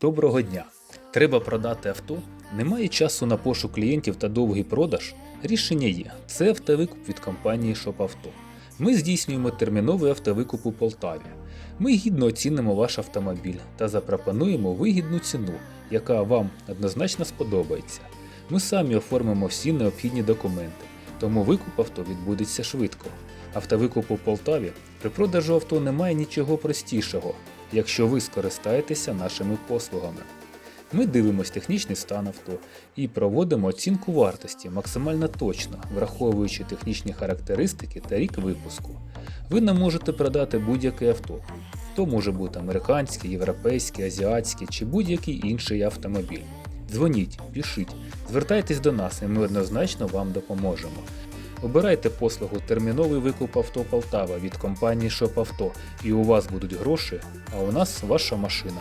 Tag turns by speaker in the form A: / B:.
A: Доброго дня! Треба продати авто? Немає часу на пошук клієнтів та довгий продаж? Рішення є. Це автовикуп від компанії «Шопавто». Ми здійснюємо терміновий автовикуп у Полтаві. Ми гідно оцінимо ваш автомобіль та запропонуємо вигідну ціну, яка вам однозначно сподобається. Ми самі оформимо всі необхідні документи, тому викуп авто відбудеться швидко. Автовикуп у Полтаві при продажу авто немає нічого простішого, якщо ви скористаєтеся нашими послугами. Ми дивимось технічний стан авто і проводимо оцінку вартості максимально точно, враховуючи технічні характеристики та рік випуску. Ви нам можете продати будь-яке авто. То може бути американський, європейський, азіатський чи будь-який інший автомобіль. Дзвоніть, пишіть, звертайтесь до нас і ми однозначно вам допоможемо. Обирайте послугу терміновий викуп авто Полтава від компанії «Шопавто» і у вас будуть гроші, а у нас ваша машина.